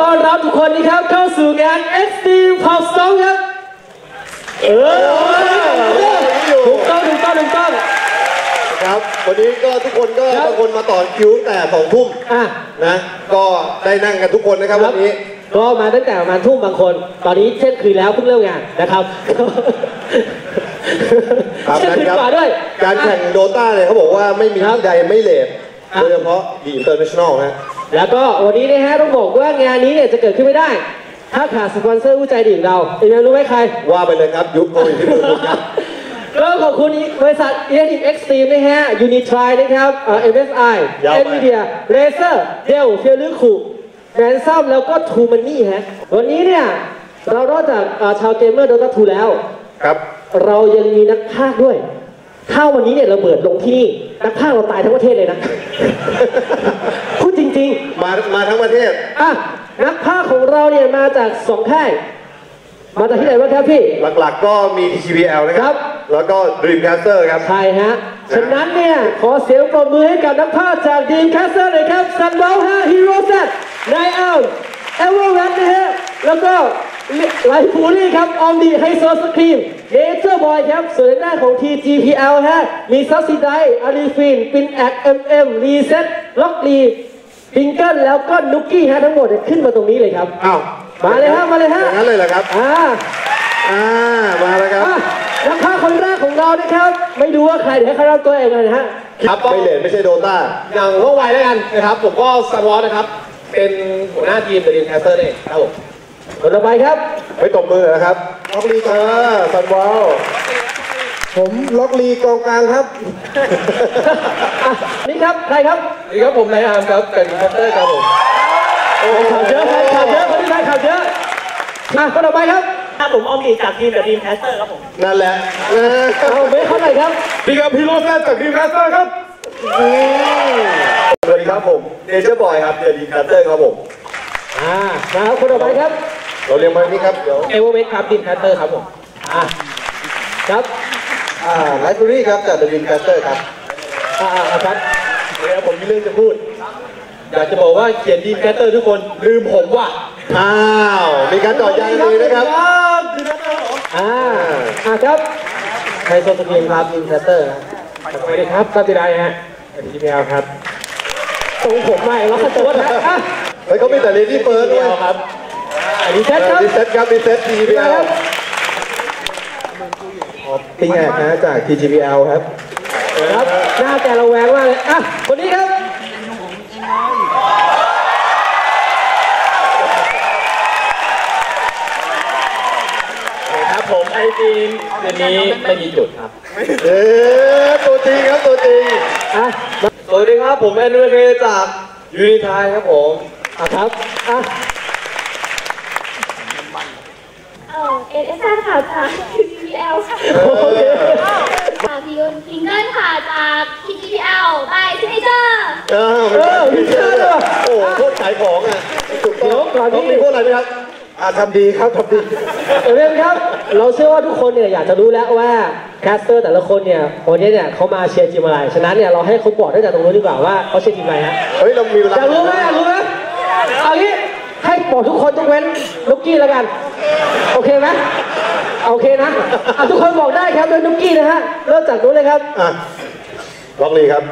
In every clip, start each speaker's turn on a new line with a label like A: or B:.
A: ต้อนรับทุกคนนะครับเข้าสู่งาน Extreme Pop Song ครับ เออถูกต้องถูกต้องถูกต้อง
B: ครับ วันนี้ก็ทุกคนก็
A: ครับ
B: บางคนมาต่อคิวตั้งแต่สองทุ่ม
A: อะ
B: นะ ก็ได้นั่งกันทุกคนนะครับวันนี้
A: ก็มาตั้งแต่ประมาณทุ่มบางคน ตอนนี้เที่ยงคืนแล้วเพิ่งเริ่มงานนะครับ
B: ครับ
A: เที่ยง
B: นั้น
A: คืน
B: ครับ
A: กว่าด้วย
B: การแข่ง
A: อะ
B: โดตาเนี่ยเขาบอกว่าไม่มี
A: ครับ
B: ที่ใดไม่เลท
A: อะ
B: โดยเฉพาะดีอินเตอร์เนชั่นแนลนะ
A: แล้วก็วันนี้นะฮะต้องบอกว่างานนี้เนี่ยจะเกิดขึ้นไม่ได้ ถ้าขาดสปอนเซอร์ผู้ใจดีของเราเอ็มรู้ไหมใคร
B: ว่าไปเลยครับยุคโควิดที่มือคุณครับ
A: ก็ขอบคุณบริษัท e l e c t r i c Extreme นะฮะ Unitry นะครับเอ่อ MSI
B: ยาวไป
A: Nvidia Razer Dell เฟล r คูแมนซัมแล้วก็ True Money ฮะ วันนี้เนี่ย เรานอกจากเอ่อชาวเกมเมอร์ Dota 2แล้ว
B: ครับ
A: เรายังมีนักพากย์ด้วย ถ้าวันนี้เนี่ยระเบิดลงที่นี่นักพากย์เราตายทั้งประเทศเลยนะพูดจ ริงๆ
B: มามาทั้งประเทศ
A: อะนักภาคของเราเนี่ยมาจากสองค่าย มาจากที่ไหนบ้างครับพี่
B: หลักๆก็มี TCPL นะค
A: ครั
B: รับ
A: บ
B: แล้วก็ Dreamcaster ครับ
A: ใช่ฮะ ฉะนั้นเนี่ย ขอเสียงปรบมือให้กับนักภาคจากดีมแคสเซอร์เลยครับซันเบลฮะฮีโร่เซตนายอัลเอเวอร์แวนนะฮะ แล้วก็ไลฟูรี่ครับ ออมดีไฮโซสครีมเนเจอร์บอยครับ ส่วนในหน้าของ TGPL ฮะ มีซัสซิไดอารีฟินปินแอคเอ็มเอ็มรีเซ็ตล็อกลี พิงเกิลแล้วก็นุกกี้ฮะทั้งหมดเนี่ยขึ้นมาตรงนี้เลยครับ
B: อ้าว
A: มาเลยฮะมาเลยฮะ
B: อย่างนั้นเลยเหรอครับ
A: อ่า
B: อ่า มาแล้วครับ
A: อะนักพากย์คนแรกของเรานะครับ ไม่ดูว่าใครเดี๋ยวให้เขาเล่าตัวเองเลยนะฮะ
B: ครับไม่เลทไม่ใช่โดตา
C: อย่างว่องไวแล้วกันนะครับ ผมก็สวอตนะครับ เป็นหัวหน้าทีมเดอะดีมแคสเตอร์เองครับผม
A: คนต่อไปครับ
B: ไม่ตบมือนะครับล็อกลีเออซันวอล ผมล็อกลีกองกลางครับ
A: อะนี่ครับ ใครครับ
C: นี่ครับผมนายอาร์มครับเป็นแคสเตอร์ครับผม
A: ข่าวเยอะครับข่าวเยอะคนที่ใช้ข่าวเยอะอะคนต่อไปครับ
D: ครับผมออมดีจากทีมเดอะดีมแคสเตอร์ครับผม
B: นั่นแหละนะ
A: เอาเบสเขาหน่อยครับ
C: นี่ครับพีโรแซจากดีมแคสเตอร์ครับ
B: สวัสดีครับผมเนเจอร์บอยครับเดลีคัตเตอร์ครับผม
A: อ่ามาครับคนต่อไปครับ
B: เราเรียงมานี่ครับเดี๋ยว
C: เอเวอร์เมทครับดีมแคสเตอร์ครับผม
A: อะครับ
B: อ่าไลฟ์บรีครับจากเดลีคัตเตอร์ครับ
A: อ่าอ่าอ่าครับ
C: เดี๋ยวผมมีเรื่องจะพูด อยากจะบอกว่าเขียนดีมแคสเตอร์ทุกคนลืมผมว่ะ
B: อ้าวมีการต่อยางเลยนะครับ
C: ครับดีมแคสเตอร์เหรอ
A: อ่าอ่าครับไฮโซสกรีนครับอินแคสเตอร์ฮะ
C: สวัสดีครับตัติไดฮะดีพีเอลครับ
A: ทรงผมใหม่แล้วจะว่านะอะ
B: เฮ้ยเขามีแต่เลดี้เฟิร์สด้วย
C: ครับ
A: รีเซ็ตครับ
B: รีเซ็ตครับรีเซ็ต TGPL ปิ้งแอ กนะจาก TGPL ครับ
A: ครับหน้าแกระแวงมากเลยอะคนนี้ครับ
C: ครับผมไอทีมเดือนนี้ไม่มีจุดครับ
B: เอ๊ะตัวจริงครับตัวจริง
A: อะ
C: สวัสดีครับผมแอนดูเคจากยูนิทายครับผม
A: อะครับอะ
E: เออเอสเอสค่ะจาก TPL ค่ะ
A: โอเค
E: ค่ะพี่ยุนพิงเกิลค่ะจาก TPL บายซิเจอร์
B: เออ
A: เออมีเชื่อด้วยว่ะ
B: โอ้โหโคตรขายของอะถูกต้
A: เดี๋
B: อ
A: ยว
B: ง
A: ก่อน
B: ต้อง
A: ที่
B: มีพวกอะไรไหมครับอ่าทำดีครับทำดี
A: เอเวนครับ เราเชื่อว่าทุกคนเนี่ยอยากจะรู้แล้วว่าแคสเตอร์แต่ละคนเนี่ยวันนี้เนี่ยเขามาเชียร์ทีมอะไร ฉะนั้นเนี่ยเราให้เขาบอกตั้งแต่ตรงนู้นดีกว่าว่าเขาเชียร์ทีมอะไรฮะ
B: เฮ้ย เรามีเวลา
A: อยากรู้ไหมอยากรู้ไหมเอางี้ให้บอกทุกคนยกเว้นนุกกี้แล้วกัน โอเคไหม โอเคนะอะทุกคนบอกได้ครับโดยนุกกี้นะฮะเริ่มจากนู้นเลยครับ
B: อะล็อกลีครับ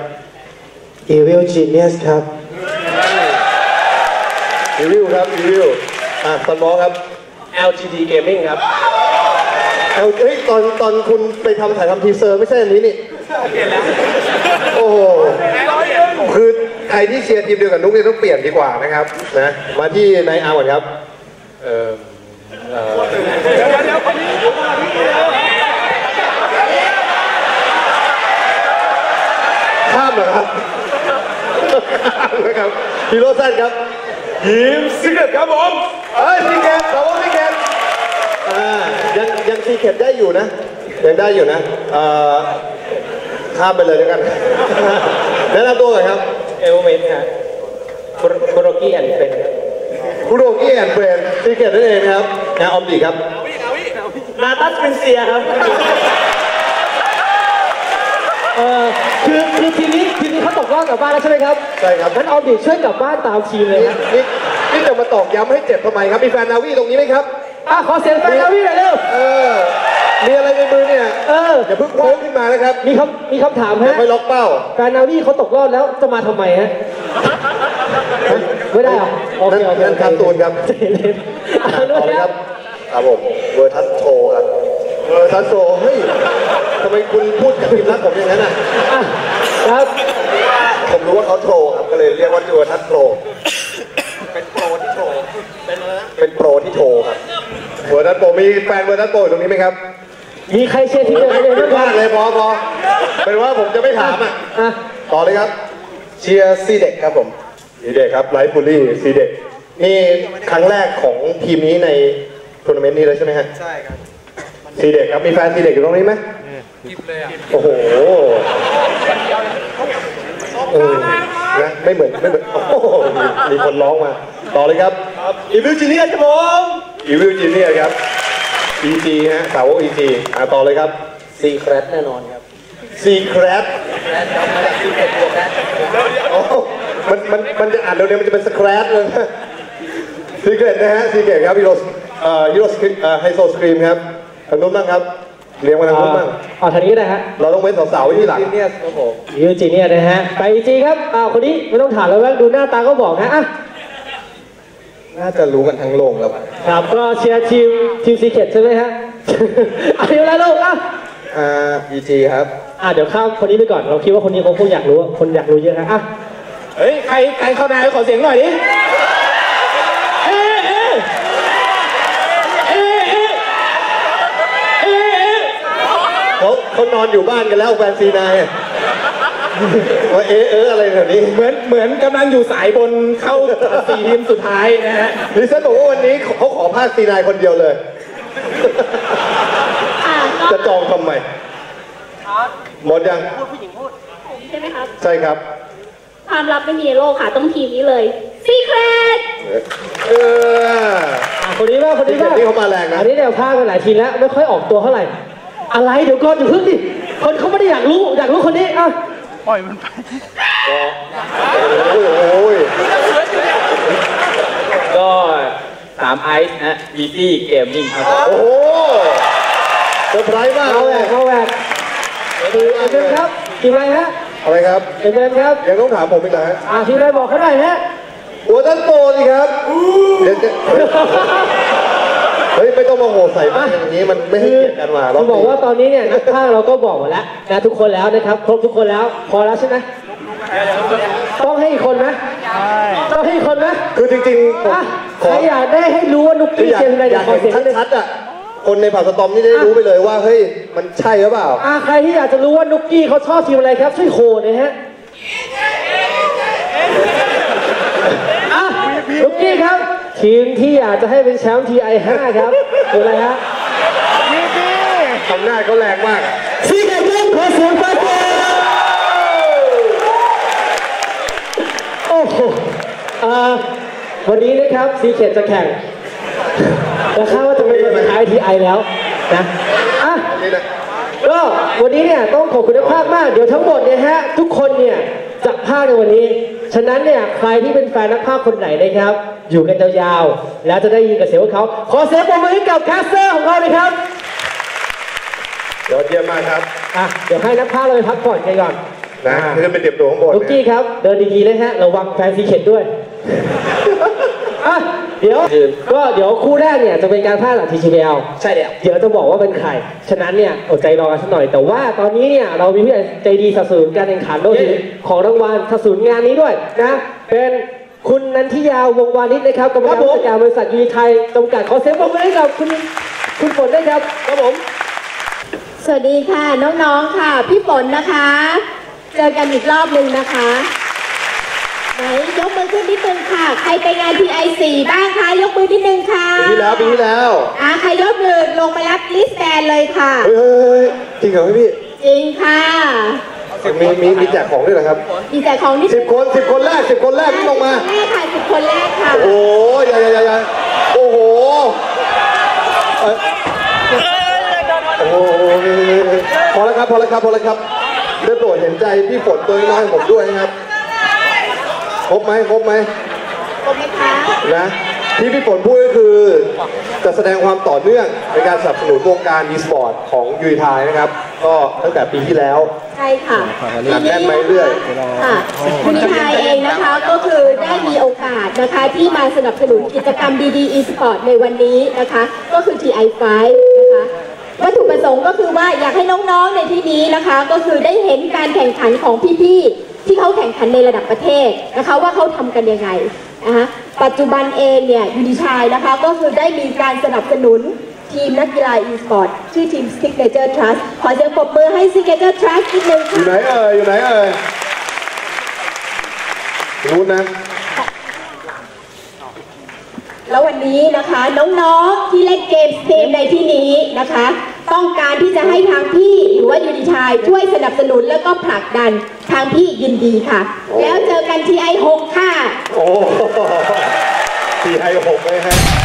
A: Evil Genius ครับ
B: รีวิวครับรีวิวอะซันบอลครับ
C: LGD Gaming ครับ
B: เอาเฮ้ยตอนตอนคุณไปทำถ่ายทำทีเซอร์ไม่ใช่อันนี้นี่เปลี่ยนแล้วโอ้โห คือใครที่เชียร์ทีมเดียวกับนุ๊กเนี่ยต้องเปลี่ยนดีกว่านะครับนะมาที่นายอาร์ก่อนครับ
C: เออเออ
B: ข้าม เหรอครับข้ามนะครับฮีโร่แซนครับ
C: ทีมซิกเก็ตครับผม
B: เอ้ยซีเกตเราว่าซีเกตอ่ายังยังซีเกตได้อยู่นะ ยังได้อยู่นะเอ่อข้ามไปเลยแล้วกันแนะนำตัวก่อนครับ
C: เอเวอร์เมทครับโคโรกี้แอนด์เฟนครับ
B: คุโรกี้แอนด์เฟรนซีเกตนั่นเองนะครับนะออมดีครับ
D: นาตัสเป็นเซียครับ
B: อ
A: เออ คือคือทีนี้ทีนี้เขาตกรอบกลับบ้านแล้วใช่ไหมครับ
B: ใช่ครับ
A: งั้นออมดิช่วยกลับบ้านตามทีมเลย
B: นี่
A: ครับ
B: นี่นี่จะมาตอกย้ำให้เจ็บทำไมครับ มีแฟนนาวีตรงนี้ไหมครับ
A: อะขอเสียงแฟนนาวีหน่อยเร็ว
B: เออ มีอะไรในมือเนี่ย
A: เออ
B: อย่าเพิ่งคว้างขึ้นมานะครับ
A: มีคำมีคำถาม
B: อย่า
A: ฮะ
B: ไปล็อกเป้า
A: แฟนนาวีเขาตกรอบแล้วจะมาทำไมฮะฮะไม่ได้เหรอโอเคโอเค
B: นั่นการ์ตูนครับ
A: ใจเย็นอะ
B: ต่
A: นู่
B: อนเลย
A: ค
B: ค
A: รั
B: รับบครับผมเวอร์ทัสโชครับ เวอร์ทัสโชเฮ้ยทำไมคุณพูดกับทีมรักผมอย่างนั้นอะ
A: อะครับ
B: ผมรู้ว่าเขาโทรครับก็เลยเรียกว่าเวอร์ทัสโทรเป็นโปรที่โทรเป็นเป็นโปรที่โทรครับเวอร์ทัสโปรมีแฟนเวอร์ทัสโปรอยู่ตรงนี้ไหมครับ
A: มีใครเชียร์ทีมเดียวกันเลย
B: ไม่
A: บ้าง
B: พลาดเลยพอพอเป็นว่าผมจะไม่ถามอะ
A: อะ
B: ต่อเลยครับ เชียร์ซีเด็กครับผมซีเด็กครับไลฟ์ฟูลี่ซีเด็กนี่ครั้งแรกของทีมนี้ในทัวร์นาเมนต์นี้เลยใช่ไหมฮะ ใช่ครับ ซีเด็กครับ มีแฟนซีเด็กอยู่ตรงนี้ไหมโอ้โหเออนะไม่เหมือนไม่เหมือนโอ้โหมีมีคนร้องมา ต่อเลยครับ
C: อีวิลจิเนียครับผม
B: อีวิลจีเนียครับ EG ฮะสาวก EG อะต่อเลยครับ
A: ซีเครตแน่นอนครับ
B: ซีแครปโอ้มันมันมันจะอ่านเร็วๆมันจะเป็นสแครปเลยนะซีเกตนะฮะซีเกตครับฮีโร่เอ่อฮีโร่สครีมเอ่อไฮโซสครีมครับ ทางนู้นบ้างครับเลี้ยงมาทางนู้นบ้าง
A: เอาทางนี้นะฮะ
B: เราต้องเว้นสาวๆไว้ที่หลัง
A: ยูจีเนี่ยนะฮะไปจีครับอ้าวคนนี้ไม่ต้องถามแล้วแว่ดูหน้าตาก็บอกนะอะ
B: น่าจะรู้กันทั้งโรงแล้ว
A: ครับก็เชียร์ทีมทีมซีเคทใช่ไหมฮะอะเดี๋ยวอะไรลูกอะ
B: อ่า EG ครับ
A: อะเดี๋ยวข้ามคนนี้ไปก่อนเราคิดว่าคนนี้เขาคงอยากรู้อะคนอยากรู้เยอะนะอะ
C: เฮ้ยใครใครเข้านายขอเสียงหน่อยดิ
A: เอ๊ะเอ๊ะเอ๊ะเอ๊ะเอ๊ะเอ๊ะ
B: เขาเขานอนอยู่บ้านกันแล้วแฟนซีนายอะว่าเอะเอออะไรแบบนี้
C: เหมือนเหมือนกำลังอยู่สายบนเข้าสี่ทีมสุดท้ายนะฮะ
B: ดิฉันบอกว่าวันนี้เขาขอพาคซีนายคนเดียวเลย
E: อ่าก็
B: จะจองทำไมหมดยัง
E: ใช่ไหมครับ
B: ใช่ครับ
E: ความลับไม่มีในโลกค่ะ ต้องทีมนี้เลยซีเครต
B: เออ
A: อะคนนี้บ้างคนนี้บ้าง
B: นี่เขามาแรงนะ
A: อันนี้เดี๋ยวพากันหลายทีแล้ว ไม่ค่อยออกตัวเท่าไหร่ อะไรเดี๋ยวก่อนอย่าเพิ่งดิคนเขาไม่ได้อยากรู้อยากรู้คนนี้อะ
B: โอ้ยโอ้ย
F: ก็สามไอซ์นะบีซี่เกมมิ่งครับ
B: โอ้โหเซอร์ไพรส์มาก
A: เอา
B: เล
A: แหวยกเอาแหวกคือเอ็มเอ็มครับทีมอะไรฮะ
B: อะไรครับ
A: เอ็มเอ็มครับ
B: ยังต้องถามผมอีกนะฮะ
A: อ่าทีมอะไรบอกเขาหน่อยฮะ
B: หัวท่านโตสิครับเดี๋ยวจะ เฮ้ยไม่ต้องมาโหใส่บ้านอย่างนี้มันไม่ให้
A: คือ
B: เกียรติกันมา
A: คือบอกว่าตอนนี้เนี่ยนักพากย์เราก็บอกหมดแล้วนะทุกคนแล้วนะครับ ครบทุกคนแล้ว พอแล้วใช่ไหมต้องให้อีกคนไหมต้องให้อีกคนไหม
B: คือจริงๆผม
A: อะ
B: ข
A: ใคร
B: อ
A: อยากได้ให้รู้ว่านุก
B: คือ
A: กี้
B: อยาก
A: เชียงราย
B: อ
A: เดี๋ย
B: ยาวก
A: ขอ
B: เห็น
A: เสียงนิดนึง
B: ชัดๆอะคนในผ่าสตอมนี่ได้รู้ไปเลยว่าเฮ้ยมันใช่หรือเปล่า
A: อ่าใครที่อยากจะรู้ว่านุกกี้เขาชอบทีมอะไรครับช่วยโคหน่อยฮะอะนุกกี้ครับ ทีมที่อยากจะให้เป็นแชมป์ TI5 ครับคืออะไรฮะ
B: ทำหน้าจเขาแรงมากอะ
A: ซีเกตเล่นขอเสียงปาเกโอ้โหอ่าวันนี้นะครับซีเกตจะแข่งแต่คาดว่าจะเป็นวันสุดท้าย TI แล้วนะอะ
B: นี่นะ
A: ก็วันนี้เนี่ยต้องขอบคุณนักภาคมาก เดี๋ยวทั้งหมดเนี่ยฮะทุกคนเนี่ยจะภาคในวันนี้ ฉะนั้นเนี่ยใครที่เป็นแฟนนักภาคคนไหนนะครับ อยู่กันยาวๆแล้วจะได้ยินกับเสียงของเขา ขอเสียงปรบมือให้กับแคสเตอร์ของเราเลยครับ
B: ยอดเยี่ยมมากครับ
A: อะเดี๋ยวให้นักภาคเราไปพักผ่อนกันก่อน
B: นะขึ้นไปเตรียมตัวข้างบน
A: ลูกกี้ครับ เดินดีๆเลยฮะระวังแฟนซีเข็ดด้วยอะเดี๋ยวก็เดี๋ยวคู่แรกเนี่ยจะเป็นการพากย์หลัง TGL
C: ใช่แล้ว
A: เดี๋ยวจะบอกว่าเป็นใคร ฉะนั้นเนี่ยอดใจรอกันสักหน่อย แต่ว่าตอนนี้เนี่ยเรามีผู้ใหญ่ใจดีสนับสนุนการแข่งขันโดยถือของรางวัลสนับสนุนงานนี้ด้วยนะ เป็น คุณนันทิยาวงวานิชนะครับกรรมการผู้จัดการบริษัทยูนิไทยจำกัดขอเสียงปรบมือให้กับคุณคุณฝนด้วยครับครับผม
G: สวัสดีค่ะน้องๆค่ะ พี่ฝนนะคะ เจอกันอีกรอบหนึ่งนะคะไหนยกมือขึ้นนิดนึงค่ะ ใครไปงาน TI4 บ้างคะยกมือนิดนึงค่ะ
B: ปีที่แล้วปีที่แล้ว
G: อะใครยกมือลงมารับลิสแบนเลยค่ะ
B: เฮ้ยเฮ้ยเฮ้ยจริงเหรอพี่
G: จริงค่ะ
B: มีมีมีแจกของด้วยเหรอครับ
G: ดีใจของนิด
B: สิบคนสิบคนแรกสิบคนแรกที่ลงมา
G: แรกค่ะสิบคนแรกค่ะ
B: โอ้ยยายายาโอ้โหเอ้ยโอ้โหพอแล้วครับพอแล้วครับพอแล้วครับได้โปรดเห็นใจพี่ฝนตัวน้อยของผมด้วยนะครับครบไหมครบไหม
G: ครบไหมคะ
B: นะที่พี่ฝนพูดก็คือ จะแสดงความต่อเนื่องในการสนับสนุนวงการ e-sport ของยูไทยนะครับ ก็ตั้งแต่ปีที่แล้ว
G: ใช่ค่ะ
B: หนักแน่นไหมเรื่อย
G: ค่ะคุณชายเองนะคะก็คือได้มีโอกาสนะคะที่มาสนับสนุนกิจกรรมดีๆ e-sport ในวันนี้นะคะ ก็คือ TI5 นะคะวัตถุประสงค์ก็คือว่าอยากให้น้องๆในที่นี้นะคะ ก็คือได้เห็นการแข่งขันของพี่ๆที่เขาแข่งขันในระดับประเทศนะคะ ว่าเขาทำกันยังไงนะคะ ปัจจุบันเองเนี่ยยูนิชายนะคะก็คือได้มีการสนับสนุนทีมนักกีฬา e-sport ชื่อทีม Signature Trust ขอเสียงปรบมือให้ Signature Trust อีกหนึ่ง
B: อยู่ไหน
G: ค่ะ
B: เอ่ยอยู่ไหนเอ่ยรู้นะ
G: แล้ววันนี้นะคะน้องๆที่เล่นเกมสตรีมในที่นี้นะคะ ต้องการที่จะให้ทางพี่หรือว่ายูนิชายช่วยสนับสนุนแล้วก็ผลักดันทางพี่ยินดีค่ะ แล้วเจอกันที่ไอหกค่ะ
B: โอ้ทีไอหกเลยฮะ